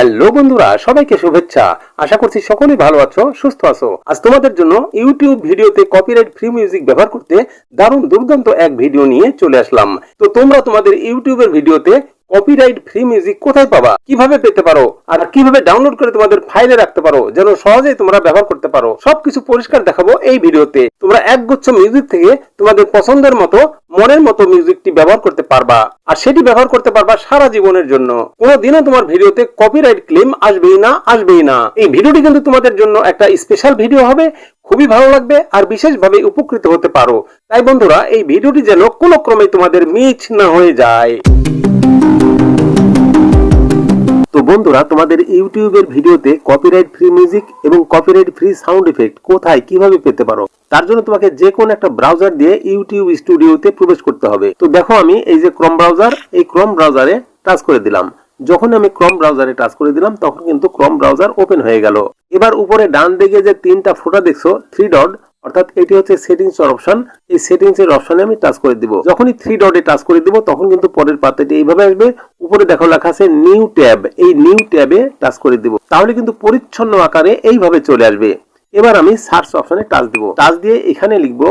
Hello বন্ধুরা, সবাইকে শুভেচ্ছা। আশা করছি সকলেই ভালো আছো, সুস্থ আছো। আজ তোমাদের জন্য ইউটিউব ভিডিওতে কপিরাইট ফ্রি মিউজিক ব্যবহার করতে দারুণ দুর্দান্ত এক ভিডিও নিয়ে চলে আসলাম। তো তোমরা তোমাদের ইউটিউবের ভিডিওতে কপিরাইট ফ্রি মিউজিক কোথায় পাবা? কীভাবে পেতে পারো? আর কীভাবে ডাউনলোড করে তোমাদের ফাইলে রাখতে পারো? যেন সহজেই তোমরা ব্যবহার করতে পারো। সবকিছু পরিষ্কার দেখাবো এই ভিডিওতে। তোমরা একগুচ্ছ মিউজিক থেকে তোমাদের পছন্দের মতো, মনের মতো মিউজিকটি ব্যবহার করতে পারবা। আর সেটি ব্যবহার করতে পারবা সারা জীবনের জন্য। কোনোদিনও তোমার ভিডিওতে কপিরাইট ক্লেম আসবেই না আসবেই না। এই ভিডিওটি কিন্তু তোমাদের জন্য একটা স্পেশাল ভিডিও হবে। খুবই ভালো লাগবে আর বিশেষভাবে উপকৃত হতে পারো। তাই বন্ধুরা, এই ভিডিওটি যেন কোনো ক্রমে তোমাদের মিছ না হয়ে যায়। বন্ধুরা, তোমাদের ইউটিউবের ভিডিওতে কপিরাইট ফ্রি মিউজিক এবং কপিরাইট ফ্রি সাউন্ড ইফেক্ট কোথায় কীভাবে পেতে পারো? তার জন্য তোমাকে যে কোনো একটা ব্রাউজার দিয়ে ইউটিউব স্টুডিওতে প্রবেশ করতে হবে। তো দেখো আমি এই যে ক্রম ব্রাউজার এই ক্রম ব্রাউজারে টাচ করে দিলাম। যখন আমি ক্রম ব্রাউজারে টাচ করে দিলাম, তখন কিন্তু ক্রম ব্রাউজার ওপেন হয়ে গেল। এবার উপরে ডান দিকে যে তিনটা ফোটা দেখছ থ্রি ডট অর্থাৎ এটি হচ্ছে সেটিংস এর অপশন এই সেটিংস এর অপশনে আমি টাচ করে দিব। যখনই থ্রি ডটে টাচ করে দিব, তখন কিন্তু পরের পাতাটি এইভাবে আসবে। উপরে দেখো লেখা আছে নিউ ট্যাব এই নিউ ট্যাবে টাচ করে দিব। তাহলে কিন্তু পরিচ্ছন্ন আকারে এইভাবে চলে আসবে। এবার আমি সার্চ অপশনে টাচ দিব। টাচ দিয়ে এখানে লিখব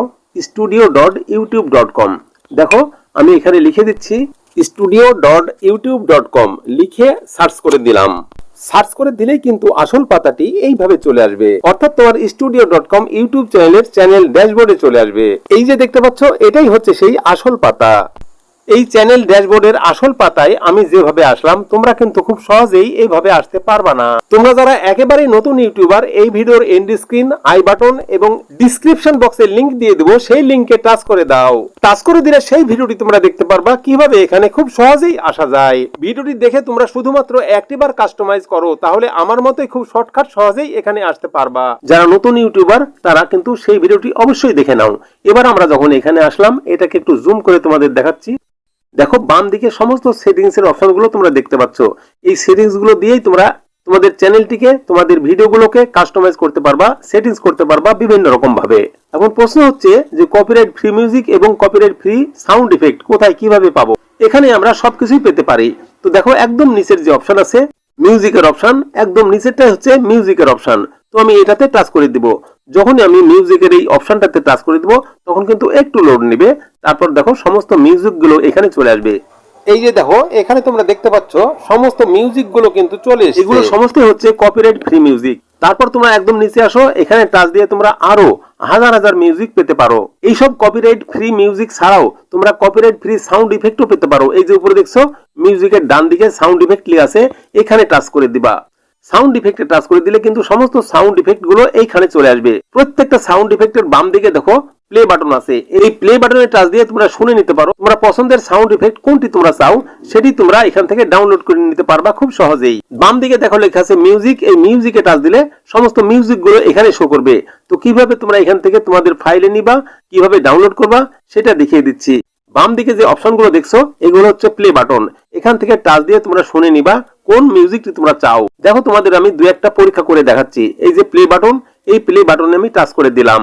studio dot YouTube dot com দেখো, আমি এখানে লিখে দিচ্ছি studio dot YouTube dot com লিখে সার্চ করে দিলাম। সার্চ করে দিলেই কিন্তু আসল পাতাটি এইভাবে চলে আসবে। অর্থাৎ তোমার স্টুডিও ডট কম ইউটিউব চ্যানেলের চ্যানেল ড্যাশবোর্ডে চলে আসবে। এই যে দেখতে পাচ্ছ, এটাই হচ্ছে সেই আসল পাতা। এই চ্যানেল ড্যাশবোর্ডের আসল পাতায় আমি যেভাবে আসলাম, তোমরা কিন্তু খুব সহজেই এইভাবে আসতে পারবা না। তোমরা যারা একেবারে নতুন ইউটিউবার, এই ভিডিওর এন্ড স্ক্রিন, আই বাটন এবং ডিসক্রিপশন বক্সে লিংক দিয়ে দেবো, সেই লিংকে টাচ করে দাও। টাচ করে দিলে সেই ভিডিওটি তোমরা দেখতে পারবা, কীভাবে এখানে খুব সহজেই আসা যায়। ভিডিওটি দেখে তোমরা শুধুমাত্র একটিবার কাস্টমাইজ করো, তাহলে আমার মতে খুব শর্টকাট সহজেই এখানে আসতে পারবা। যারা নতুন ইউটিউবার, তারা কিন্তু সেই ভিডিওটি অবশ্যই দেখে নাও। এবার আমরা যখন এখানে আসলাম, এটাকে একটু জুম করে তোমাদের দেখাচ্ছি। দেখো, বাম দিকে সমস্ত সেটিংস এর অপশনগুলো তোমরা দেখতে পাচ্ছ। এই সেটিংসগুলো দিয়েই তোমরা তোমাদের চ্যানেলটিকে তোমাদের ভিডিওগুলোকে কাস্টমাইজ করতে পারবা সেটিংস করতে পারবা বিভিন্ন রকম ভাবে। এখন প্রশ্ন হচ্ছে যে কপিরাইট ফ্রি মিউজিক এবং কপিরাইট ফ্রি সাউন্ড ইফেক্ট কোথায় কীভাবে পাবো? এখানে আমরা সবকিছুই পেতে পারি। তো দেখো, একদম নিচের যে অপশন আছে মিউজিকের অপশন একদম নিচেরটাই হচ্ছে মিউজিকের অপশন তো আমি এটাতে টাচ করে দিব। যখনই আমি মিউজিকের এই অপশনটাতে টাচ করে দিব তখন কিন্তু একটু লোড নেবে। তারপর দেখো সমস্ত মিউজিকগুলো এখানে চলে আসবে। এই যে দেখো এখানে তোমরা দেখতে পাচ্ছ সমস্ত মিউজিকগুলো কিন্তু চলে এসেছে। এগুলো সমস্তই হচ্ছে কপিরাইট ফ্রি মিউজিক তারপর তোমরা একদম নিচে আসো এখানে টাচ দিয়ে তোমরা আরও হাজার হাজার মিউজিক পেতে পারো। এইসব কপিরাইট ফ্রি মিউজিক ছাড়াও তোমরা কপিরাইট ফ্রি সাউন্ড ইফেক্টও পেতে পারো। এই যে উপরে দেখছ মিউজিকের ডান দিকে সাউন্ড ইফেক্ট লেখা আছে এখানে টাচ করে দিবা। সাউন্ড ইফেক্টে টাচ করে দিলে কিন্তু সমস্ত সাউন্ড ইফেক্টগুলো এইখানে চলে আসবে। প্রত্যেকটা সাউন্ড ইফেক্টের বাম দিকে দেখো প্লে বাটন আছে। এই প্লে বাটনে টাচ দিয়ে তোমরা শুনে নিতে পারো, তোমরা পছন্দের সাউন্ড ইফেক্ট কোনটি তোমরা চাও, সেটি তোমরা এখান থেকে ডাউনলোড করে নিতে পারবা খুব সহজেই। বাম দিকে দেখো লেখা আছে মিউজিক এই মিউজিকে টাচ দিলে সমস্ত মিউজিকগুলো এখানে শো করবে। তো কীভাবে তোমরা এখান থেকে তোমাদের ফাইলে নিবা, কীভাবে ডাউনলোড করবা, সেটা দেখিয়ে দিচ্ছি। বাম দিকে যে অপশনগুলো দেখছ, এগুলো হচ্ছে প্লে বাটন এখান থেকে টাচ দিয়ে তোমরা শুনে নিবা কোন মিউজিকটি তোমরা চাও? দেখো তোমাদের আমি দু একটা পরীক্ষা করে দেখাচ্ছি। এই যে প্লে বাটন এই প্লে বাটনে আমি টাচ করে দিলাম।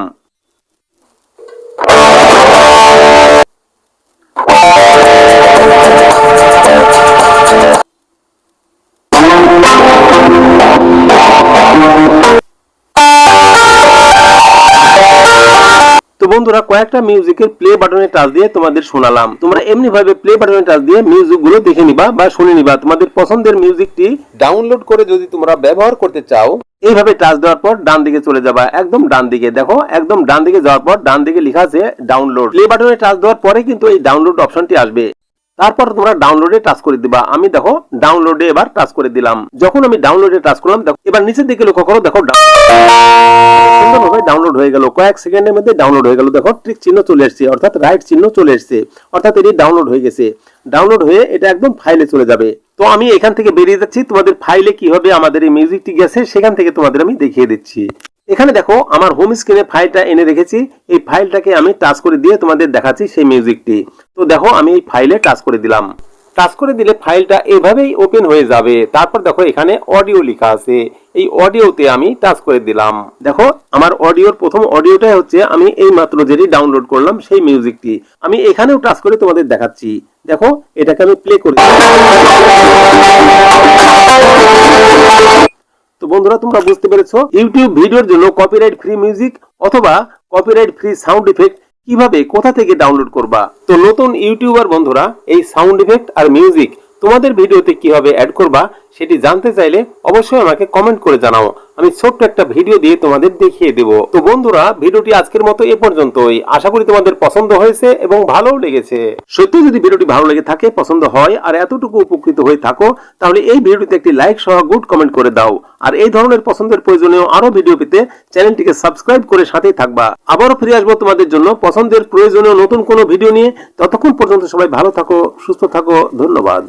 বন্ধুরা, কয়েকটা মিউজিকের প্লে বাটনে টাচ দিয়ে তোমাদের শোনালাম। তোমরা এমনি ভাবে প্লে বাটনে টাচ দিয়ে মিউজিকগুলো দেখে নিবা বা শুনে নিবা। তোমাদের পছন্দের মিউজিকটি ডাউনলোড করে যদি তোমরা ব্যবহার করতে চাও, এইভাবে টাচ দেওয়ার পর ডান দিকে চলে যাবা, একদম ডান দিকে। দেখো, একদম ডান দিকে যাওয়ার পর ডান দিকে লেখা আছে ডাউনলোড প্লে বাটনে টাচ দেওয়ার পরে কিন্তু এই ডাউনলোড অপশনটি আসবে। তারপর তোমরা ডাউনলোডে টাচ করে দিবা। আমি দেখো ডাউনলোডে এবার টাচ করে দিলাম। যখন আমি ডাউনলোডে টাচ করলাম, দেখো, এবার নিচের দিকে লক্ষ্য করো, দেখো সুন্দরভাবে ডাউনলোড হয়ে গেল। কয়েক সেকেন্ডের মধ্যে ডাউনলোড হয়ে গেল। দেখো ট্রিক চিহ্ন চলে এসেছে অর্থাৎ রাইট চিহ্ন চলে এসেছে। অর্থাৎ এটি ডাউনলোড হয়ে গেছে। ডাউনলোড হয়ে এটা একদম ফাইলে চলে যাবে। তো আমি এখান থেকে বেরিয়ে যাচ্ছি। তোমাদের ফাইলে কীভাবে আমাদের এই মিউজিকটি গেছে। সেখান থেকে তোমাদের আমি দেখিয়ে দিচ্ছি। এখানে দেখো আমার হোম স্ক্রিনে ফাইলটা এনে রেখেছি। এই ফাইলটাকে আমি টাচ করে দিয়ে তোমাদের দেখাচ্ছি সেই মিউজিকটি তো দেখো আমি এই ফাইলে টাচ করে দিলাম। টাচ করে দিলে ফাইলটা এভাবেই ওপেন হয়ে যাবে। তারপর দেখো এখানে অডিও লেখা আছে। এই অডিওতে আমি টাচ করে দিলাম। দেখো, আমার অডিওর প্রথম অডিওটাই হচ্ছে আমি এই মাত্র যেটি ডাউনলোড করলাম সেই মিউজিকটি। আমি এখানেও টাচ করে তোমাদের দেখাচ্ছি। দেখো, এটাকে আমি প্লে করি বন্ধুরা, তোমরা বুঝতে পেরেছ, ইউটিউব ভিডিওর জন্য কপিরাইট ফ্রি মিউজিক অথবা কপিরাইট ফ্রি সাউন্ড ইফেক্ট কীভাবে কোথা থেকে ডাউনলোড করবা? তো নতুন ইউটিউবার বন্ধুরা এই সাউন্ড ইফেক্ট আর মিউজিক তোমাদের ভিডিওতে কীভাবে অ্যাড করবা সেটি জানতে চাইলে অবশ্যই আমাকে কমেন্ট করে জানাও। আমি ছোট্ট একটা ভিডিও দিয়ে তোমাদের দেখিয়ে দেব। তো বন্ধুরা, ভিডিওটি আজকের মতো এ পর্যন্তই। আশা করি তোমাদের পছন্দ হয়েছে এবং ভালোও লেগেছে। সত্যি যদি ভিডিওটি ভালো লেগে থাকে, পছন্দ হয় আর এতটুকু উপকৃত হয়ে থাকো, তাহলে এই ভিডিওটিতে একটি লাইক সহ গুড কমেন্ট করে দাও। আর এই ধরনের পছন্দের প্রয়োজনীয় আরও ভিডিও পেতে চ্যানেলটিকে সাবস্ক্রাইব করে সাথেই থাকবা। আবারও ফিরে আসব তোমাদের জন্য পছন্দের প্রয়োজনীয় নতুন কোনো ভিডিও নিয়ে। ততক্ষণ পর্যন্ত সবাই ভালো থাকো, সুস্থ থাকো, ধন্যবাদ।